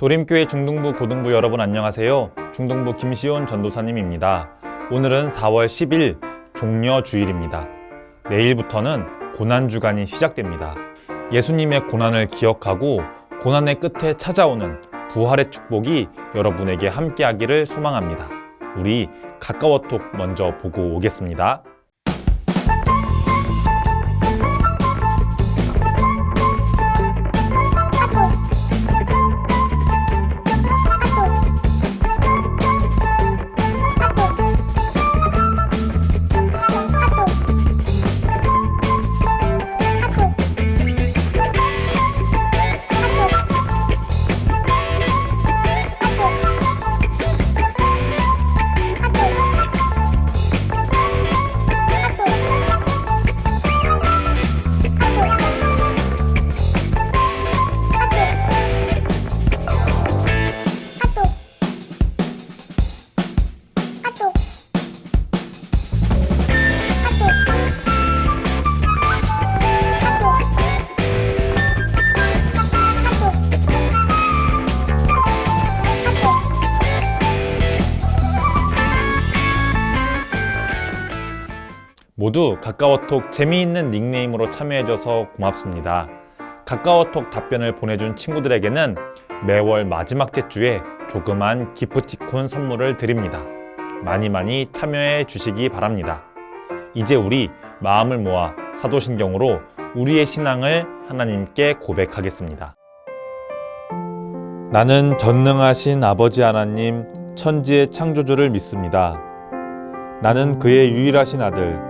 도림교회 중등부 고등부 여러분 안녕하세요. 중등부 김시온 전도사님입니다. 오늘은 4월 10일 종려 주일입니다. 내일부터는 고난 주간이 시작됩니다. 예수님의 고난을 기억하고 고난의 끝에 찾아오는 부활의 축복이 여러분에게 함께하기를 소망합니다. 우리 가까워톡 먼저 보고 오겠습니다. 카카오톡 재미있는 닉네임으로 참여해줘서 고맙습니다. 카카오톡 답변을 보내준 친구들에게는 매월 마지막 째주에 조그만 기프티콘 선물을 드립니다. 많이 많이 참여해 주시기 바랍니다. 이제 우리 마음을 모아 사도신경으로 우리의 신앙을 하나님께 고백하겠습니다. 나는 전능하신 아버지 하나님 천지의 창조주를 믿습니다. 나는 그의 유일하신 아들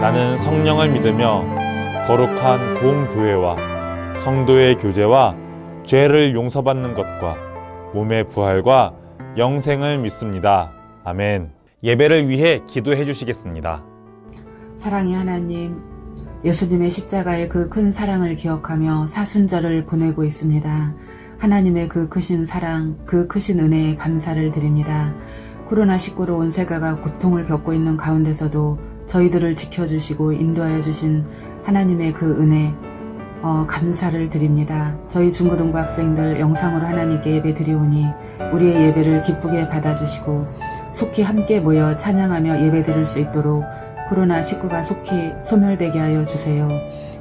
나는 성령을 믿으며 거룩한 공교회와 성도의 교제와 죄를 용서받는 것과 몸의 부활과 영생을 믿습니다. 아멘. 예배를 위해 기도해 주시겠습니다. 사랑의 하나님, 예수님의 십자가의 그 큰 사랑을 기억하며 사순절을 보내고 있습니다. 하나님의 그 크신 사랑, 그 크신 은혜에 감사를 드립니다. 코로나19로 온 세계가 고통을 겪고 있는 가운데서도 저희들을 지켜주시고 인도하여 주신 하나님의 그 은혜, 어, 감사를 드립니다. 저희 중고등부 학생들 영상으로 하나님께 예배 드리오니 우리의 예배를 기쁘게 받아주시고 속히 함께 모여 찬양하며 예배 드릴 수 있도록 코로나19가 속히 소멸되게 하여 주세요.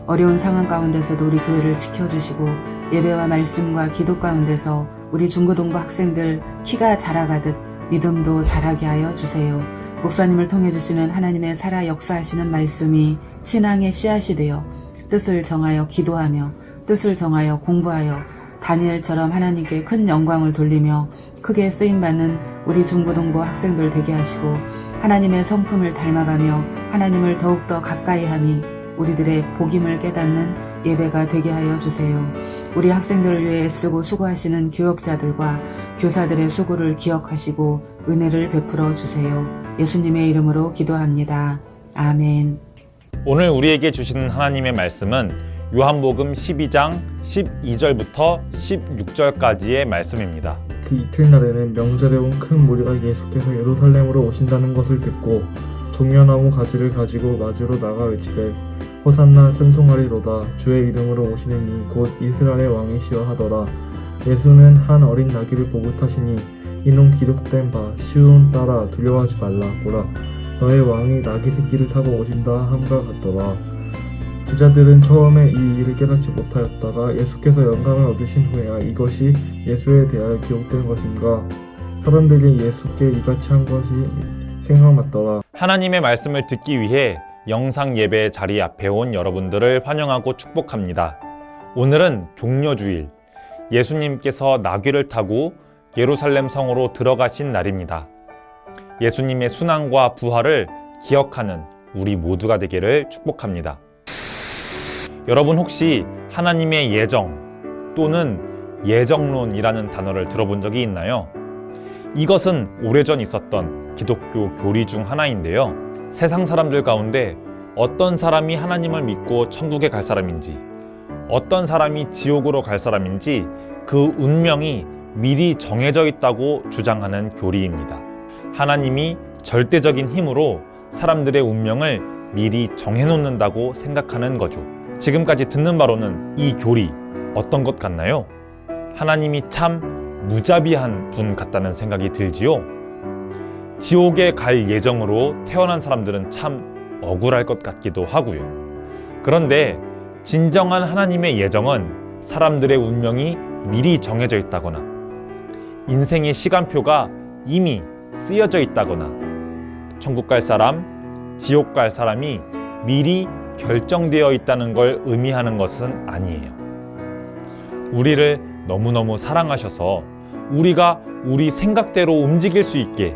어려운 상황 가운데서도 우리 교회를 지켜주시고 예배와 말씀과 기도 가운데서 우리 중고등부 학생들 키가 자라가듯 믿음도 자라게 하여 주세요. 목사님을 통해 주시는 하나님의 살아 역사하시는 말씀이 신앙의 씨앗이 되어 뜻을 정하여 기도하며 뜻을 정하여 공부하여 다니엘처럼 하나님께 큰 영광을 돌리며 크게 쓰임받는 우리 중고등부 학생들 되게 하시고 하나님의 성품을 닮아가며 하나님을 더욱더 가까이 함이 우리들의 복임을 깨닫는 예배가 되게 하여 주세요. 우리 학생들을 위해 애쓰고 수고하시는 교역자들과 교사들의 수고를 기억하시고 은혜를 베풀어 주세요. 예수님의 이름으로 기도합니다. 아멘. 오늘 우리에게 주시는 하나님의 말씀은 요한복음 12장 12절부터 16절까지의 말씀입니다. 그 이튿날에는 명절에 온 큰 무리가 예수께서 예루살렘으로 오신다는 것을 듣고 종려나무 가지를 가지고 맞으러 나가 외치되 호산나 찬송하리로다 주의 이름으로 오시는 이 곧 이스라엘의 왕이시여 하더라 예수는 한 어린 나귀를 보고 타시니 이는 기록된 바 시온 따라 두려워하지 말라 보라 너의 왕이 나귀 새끼를 타고 오신다 함과 같더라 제자들은 처음에 이 일을 깨닫지 못하였다가 예수께서 영감을 얻으신 후에야 이것이 예수에 대하여 기록된 것인가 사람들이 예수께 이같이 한 것이 생각났더라 하나님의 말씀을 듣기 위해 영상 예배 자리 앞에 온 여러분들을 환영하고 축복합니다. 오늘은 종려주일. 예수님께서 나귀를 타고 예루살렘 성으로 들어가신 날입니다. 예수님의 순환과 부활을 기억하는 우리 모두가 되기를 축복합니다. 여러분 혹시 하나님의 예정 또는 예정론이라는 단어를 들어본 적이 있나요? 이것은 오래전 있었던 기독교 교리 중 하나인데요. 세상 사람들 가운데 어떤 사람이 하나님을 믿고 천국에 갈 사람인지, 어떤 사람이 지옥으로 갈 사람인지 그 운명이 미리 정해져 있다고 주장하는 교리입니다. 하나님이 절대적인 힘으로 사람들의 운명을 미리 정해놓는다고 생각하는 거죠. 지금까지 듣는 바로는 이 교리 어떤 것 같나요? 하나님이 참 무자비한 분 같다는 생각이 들지요. 지옥에 갈 예정으로 태어난 사람들은 참 억울할 것 같기도 하고요. 그런데 진정한 하나님의 예정은 사람들의 운명이 미리 정해져 있다거나 인생의 시간표가 이미 쓰여져 있다거나 천국 갈 사람, 지옥 갈 사람이 미리 결정되어 있다는 걸 의미하는 것은 아니에요. 우리를 너무너무 사랑하셔서 우리가 우리 생각대로 움직일 수 있게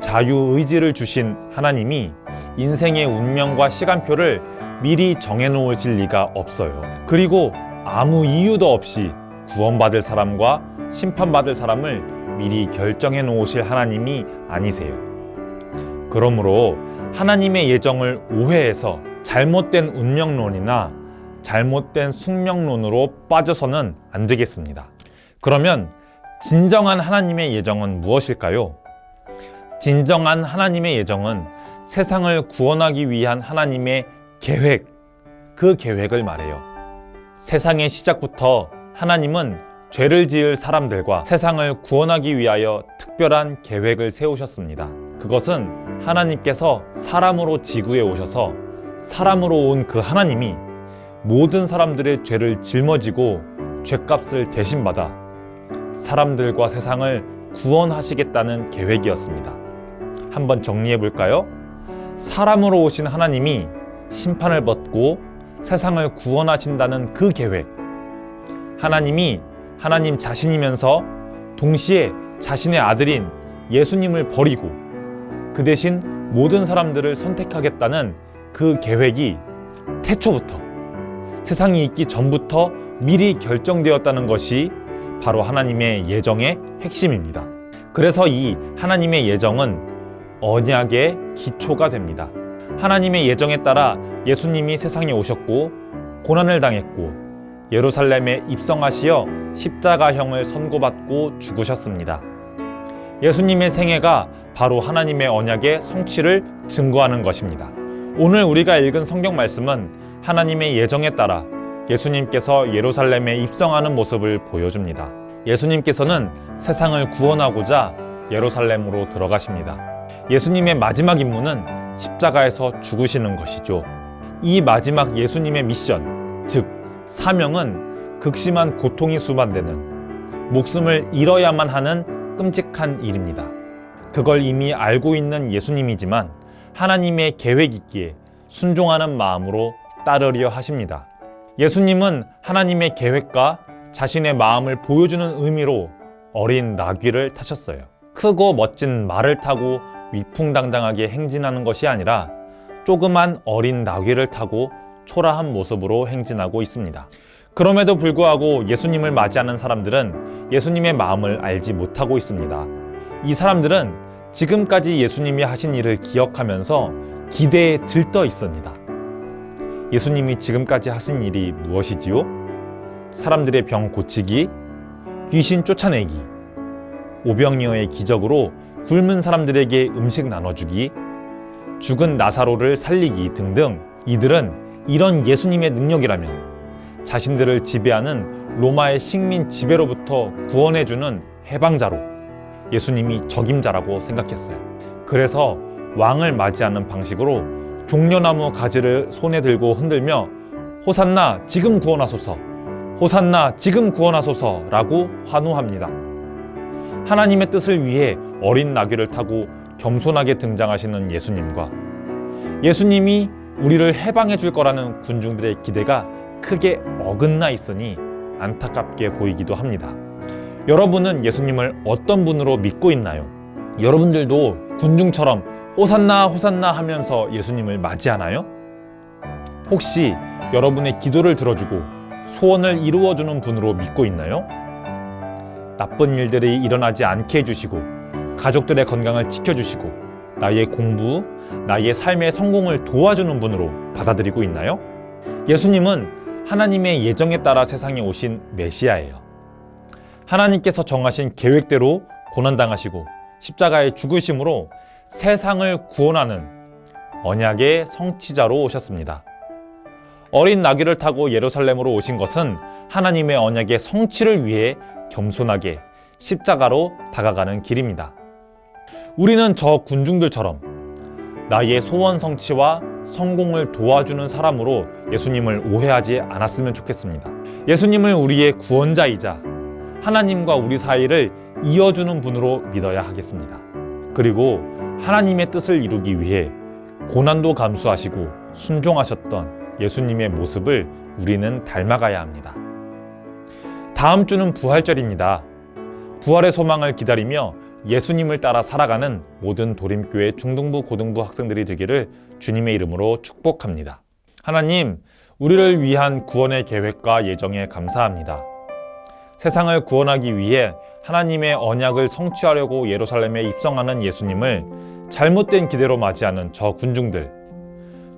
자유의지를 주신 하나님이 인생의 운명과 시간표를 미리 정해놓으실 리가 없어요. 그리고 아무 이유도 없이 구원받을 사람과 심판받을 사람을 미리 결정해 놓으실 하나님이 아니세요. 그러므로 하나님의 예정을 오해해서 잘못된 운명론이나 잘못된 숙명론으로 빠져서는 안 되겠습니다. 그러면 진정한 하나님의 예정은 무엇일까요? 진정한 하나님의 예정은 세상을 구원하기 위한 하나님의 계획, 그 계획을 말해요. 세상의 시작부터 하나님은 죄를 지을 사람들과 세상을 구원하기 위하여 특별한 계획을 세우셨습니다. 그것은 하나님께서 사람으로 지구에 오셔서 사람으로 온 그 하나님이 모든 사람들의 죄를 짊어지고 죄값을 대신받아 사람들과 세상을 구원하시겠다는 계획이었습니다. 한번 정리해 볼까요? 사람으로 오신 하나님이 심판을 받고 세상을 구원하신다는 그 계획. 하나님이 하나님 자신이면서 동시에 자신의 아들인 예수님을 버리고 그 대신 모든 사람들을 선택하겠다는 그 계획이 태초부터 세상이 있기 전부터 미리 결정되었다는 것이 바로 하나님의 예정의 핵심입니다. 그래서 이 하나님의 예정은 언약의 기초가 됩니다. 하나님의 예정에 따라 예수님이 세상에 오셨고 고난을 당했고 예루살렘에 입성하시어 십자가형을 선고받고 죽으셨습니다. 예수님의 생애가 바로 하나님의 언약의 성취를 증거하는 것입니다. 오늘 우리가 읽은 성경 말씀은 하나님의 예정에 따라 예수님께서 예루살렘에 입성하는 모습을 보여줍니다. 예수님께서는 세상을 구원하고자 예루살렘으로 들어가십니다. 예수님의 마지막 임무는 십자가에서 죽으시는 것이죠. 이 마지막 예수님의 미션, 즉 사명은 극심한 고통이 수반되는 목숨을 잃어야만 하는 끔찍한 일입니다. 그걸 이미 알고 있는 예수님이지만 하나님의 계획이기에 순종하는 마음으로 따르려 하십니다. 예수님은 하나님의 계획과 자신의 마음을 보여주는 의미로 어린 나귀를 타셨어요. 크고 멋진 말을 타고 위풍당당하게 행진하는 것이 아니라 조그만 어린 나귀를 타고 초라한 모습으로 행진하고 있습니다. 그럼에도 불구하고 예수님을 맞이하는 사람들은 예수님의 마음을 알지 못하고 있습니다. 이 사람들은 지금까지 예수님이 하신 일을 기억하면서 기대에 들떠 있습니다. 예수님이 지금까지 하신 일이 무엇이지요? 사람들의 병 고치기, 귀신 쫓아내기, 오병이어의 기적으로 굶은 사람들에게 음식 나눠주기, 죽은 나사로를 살리기 등등 이들은 이런 예수님의 능력이라면 자신들을 지배하는 로마의 식민 지배로부터 구원해주는 해방자로 예수님이 적임자라고 생각했어요. 그래서 왕을 맞이하는 방식으로 종려나무 가지를 손에 들고 흔들며 호산나 지금 구원하소서 호산나 지금 구원하소서라고 환호합니다. 하나님의 뜻을 위해 어린 나귀를 타고 겸손하게 등장하시는 예수님과 예수님이 우리를 해방해 줄 거라는 군중들의 기대가 크게 어긋나 있으니 안타깝게 보이기도 합니다. 여러분은 예수님을 어떤 분으로 믿고 있나요? 여러분들도 군중처럼 호산나 호산나 하면서 예수님을 맞이하나요? 혹시 여러분의 기도를 들어주고 소원을 이루어주는 분으로 믿고 있나요? 나쁜 일들이 일어나지 않게 해주시고 가족들의 건강을 지켜주시고 나의 공부, 나의 삶의 성공을 도와주는 분으로 받아들이고 있나요? 예수님은 하나님의 예정에 따라 세상에 오신 메시아예요. 하나님께서 정하신 계획대로 고난당하시고 십자가의 죽으심으로 세상을 구원하는 언약의 성취자로 오셨습니다. 어린 나귀를 타고 예루살렘으로 오신 것은 하나님의 언약의 성취를 위해 겸손하게 십자가로 다가가는 길입니다. 우리는 저 군중들처럼 나의 소원 성취와 성공을 도와주는 사람으로 예수님을 오해하지 않았으면 좋겠습니다. 예수님을 우리의 구원자이자 하나님과 우리 사이를 이어주는 분으로 믿어야 하겠습니다. 그리고 하나님의 뜻을 이루기 위해 고난도 감수하시고 순종하셨던 예수님의 모습을 우리는 닮아가야 합니다. 다음 주는 부활절입니다. 부활의 소망을 기다리며 예수님을 따라 살아가는 모든 도림교회 중등부 고등부 학생들이 되기를 주님의 이름으로 축복합니다. 하나님, 우리를 위한 구원의 계획과 예정에 감사합니다. 세상을 구원하기 위해 하나님의 언약을 성취하려고 예루살렘에 입성하는 예수님을 잘못된 기대로 맞이하는 저 군중들,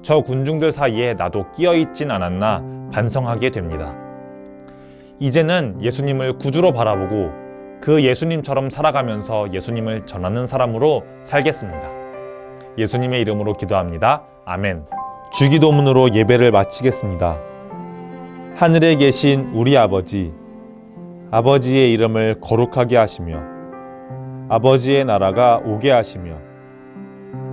저 군중들 사이에 나도 끼어 있진 않았나 반성하게 됩니다. 이제는 예수님을 구주로 바라보고 그 예수님처럼 살아가면서 예수님을 전하는 사람으로 살겠습니다. 예수님의 이름으로 기도합니다. 아멘. 주기도문으로 예배를 마치겠습니다. 하늘에 계신 우리 아버지, 아버지의 이름을 거룩하게 하시며, 아버지의 나라가 오게 하시며,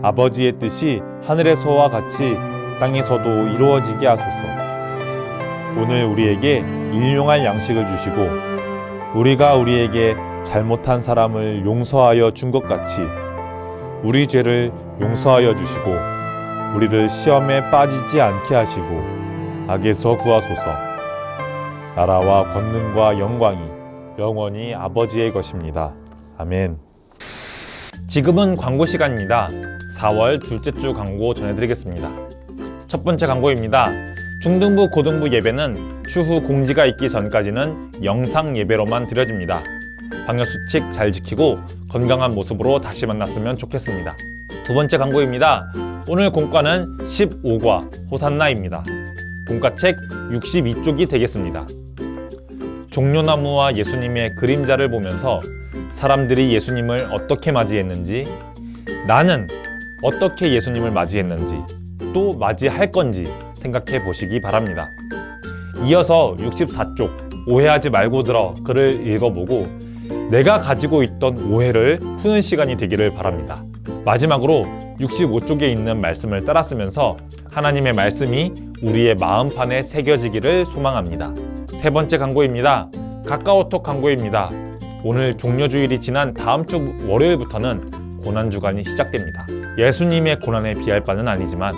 아버지의 뜻이 하늘에서와 같이 땅에서도 이루어지게 하소서. 오늘 우리에게 일용할 양식을 주시고 우리가 우리에게 잘못한 사람을 용서하여 준 것 같이 우리 죄를 용서하여 주시고 우리를 시험에 빠지지 않게 하시고 악에서 구하소서. 나라와 권능과 영광이 영원히 아버지의 것입니다. 아멘. 지금은 광고 시간입니다. 4월 둘째 주 광고 전해드리겠습니다. 첫 번째 광고입니다. 중등부 고등부 예배는 추후 공지가 있기 전까지는 영상 예배로만 드려집니다. 방역 수칙 잘 지키고 건강한 모습으로 다시 만났으면 좋겠습니다. 두 번째 광고입니다. 오늘 공과는 15과 호산나입니다. 본과책 62쪽이 되겠습니다. 종려나무와 예수님의 그림자를 보면서 사람들이 예수님을 어떻게 맞이했는지, 나는 어떻게 예수님을 맞이했는지, 또 맞이할 건지 생각해 보시기 바랍니다. 이어서 64쪽 오해하지 말고 들어 글을 읽어보고 내가 가지고 있던 오해를 푸는 시간이 되기를 바랍니다. 마지막으로 65쪽에 있는 말씀을 따라 쓰면서 하나님의 말씀이 우리의 마음판에 새겨지기를 소망합니다. 세 번째 광고입니다. 카카오톡 광고입니다. 오늘 종려주일이 지난 다음 주 월요일부터는 고난주간이 시작됩니다. 예수님의 고난에 비할 바는 아니지만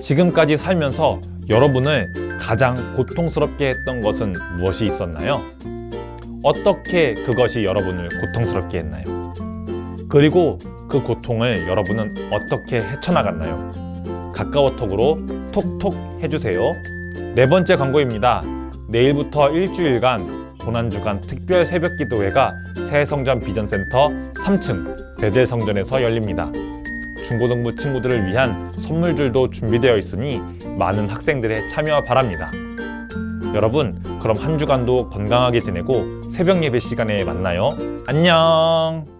지금까지 살면서 여러분을 가장 고통스럽게 했던 것은 무엇이 있었나요? 어떻게 그것이 여러분을 고통스럽게 했나요? 그리고 그 고통을 여러분은 어떻게 헤쳐나갔나요? 카카오톡으로 톡톡 해주세요. 네 번째 광고입니다. 내일부터 일주일간 고난주간 특별 새벽 기도회가 새성전 비전센터 3층 베델 성전에서 열립니다. 중고등부 친구들을 위한 선물들도 준비되어 있으니 많은 학생들의 참여 바랍니다. 여러분, 그럼 한 주간도 건강하게 지내고 새벽 예배 시간에 만나요. 안녕!